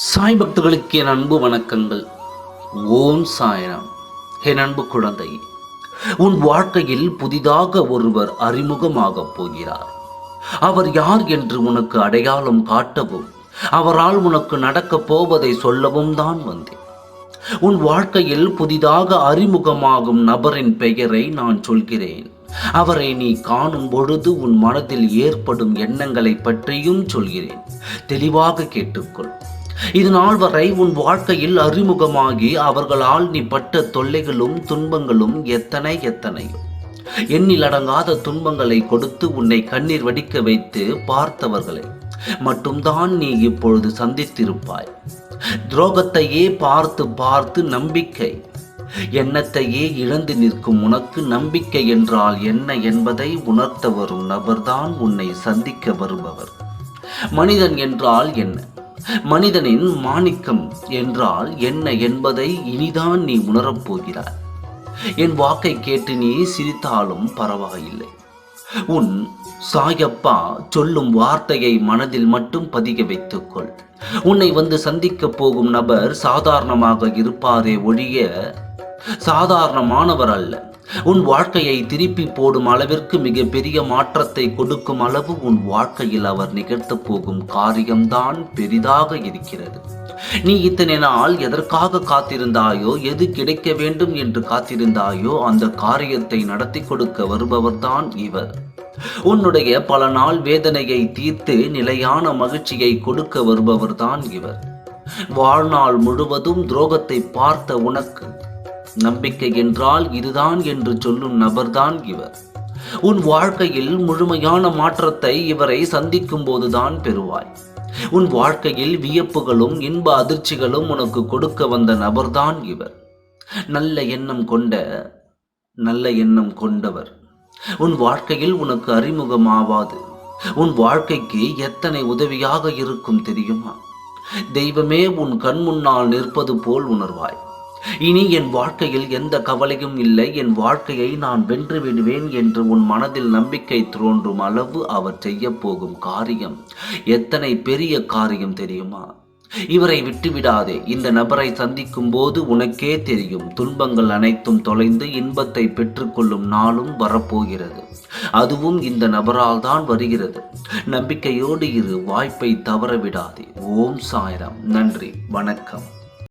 சாய் பக்தர்களுக்கு என் அன்பு வணக்கங்கள். ஓம் சாய்ராம். என் அன்பு குழந்தை உன் வாழ்க்கையில் புதிதாக ஒருவர் அறிமுகமாகப் போகிறார். அவர் யார் என்று உனக்கு அடையாளம் காட்டவும் அவரால் உனக்கு நடக்கப் போவதை சொல்லவும் தான் வந்தேன். உன் வாழ்க்கையில் புதிதாக அறிமுகமாகும் நபரின் பெயரை நான் சொல்கிறேன். அவரை நீ காணும் பொழுது உன் மனதில் ஏற்படும் எண்ணங்களை பற்றியும் சொல்கிறேன். தெளிவாக கேட்டுக்கொள். இது நாள் வரை உன் வாழ்க்கையில் அறிமுகமாகி அவர்களால் நீ பட்ட தொல்லைகளும் துன்பங்களும் எத்தனை எத்தனை? எண்ணில் அடங்காத துன்பங்களை கொடுத்து உன்னை கண்ணீர் வடிக்க வைத்து பார்த்தவர்களை மட்டும்தான் நீ இப்பொழுது சந்தித்திருப்பாய். துரோகத்தையே பார்த்து பார்த்து நம்பிக்கை எண்ணத்தையே இழந்து நிற்கும் உனக்கு நம்பிக்கை என்றால் என்ன என்பதை உணர்த்த வரும் நபர்தான் உன்னை சந்திக்க வருபவர். மனிதன் என்றால் என்ன? மனிதனின் மாணிக்கம் என்றால் என்ன என்பதை இனிதான் நீ உணரப் போகிறாய். என் வாக்கை கேட்டு நீ சிரித்தாலும் பரவாயில்லை. உன் சாயப்பா சொல்லும் வார்த்தையை மனதில் மட்டும் பதிக வைத்துக்கொள். உன்னை வந்து சந்திக்கப் போகும் நபர் சாதாரணமாக இருப்பாரே ஒழிய சாதாரணமானவர் அல்ல. உன் வாழ்க்கையை திருப்பி போடும் அளவிற்கு மிகப்பெரிய மாற்றத்தை கொடுக்கும் அளவு உன் வாழ்க்கையில் அவர் நிகழ்த்தப் போகும் காரியம்தான் பெரிதாக இருக்கிறது. நீ இத்தனை நாள் எதற்காக காத்திருந்தாயோ எது கிடைக்க வேண்டும் என்று காத்திருந்தாயோ அந்த காரியத்தை நடத்தி கொடுக்க வருபவர்தான் இவர். உன்னுடைய பல நாள் வேதனையை தீர்த்து நிலையான மகிழ்ச்சியை கொடுக்க வருபவர்தான் இவர். வாழ்நாள் முழுவதும் துரோகத்தை பார்த்த உனக்கு நம்பிக்கை என்றால் இதுதான் என்று சொல்லும் நபர்தான் இவர். உன் வாழ்க்கையில் முழுமையான மாற்றத்தை இவரை சந்திக்கும் போதுதான் பெறுவாய். உன் வாழ்க்கையில் வியப்புகளும் இன்ப அதிர்ச்சிகளும் உனக்கு கொடுக்க வந்த நபர்தான் இவர். நல்ல எண்ணம் கொண்ட நல்ல எண்ணம் கொண்டவர். உன் வாழ்க்கையில் உனக்கு அறிமுகமாவாது. உன் வாழ்க்கைக்கு எத்தனை உதவியாக இருக்கும் தெரியுமா? தெய்வமே உன் கண் முன்னால் நிற்பது போல் உணர்வாய். இனி என் வாழ்க்கையில் எந்த கவலையும் இல்லை. என் வாழ்க்கையை நான் வென்று விடுவேன் என்று உன் மனதில் நம்பிக்கை தோன்றும் அளவு அவர் செய்ய போகும் காரியம். எத்தனை பெரிய காரியம் தெரியுமா? இவரை விட்டுவிடாதே. இந்த நபரை சந்திக்கும் போது உனக்கே தெரியும். துன்பங்கள் அனைத்தும் தொலைந்து இன்பத்தை பெற்றுக்கொள்ளும் நாளும் வரப்போகிறது. அதுவும் இந்த நபரால் தான் வருகிறது. நம்பிக்கையோடு இரு. வாய்ப்பை தவற விடாதே. ஓம் சாய்ராம். நன்றி. வணக்கம்.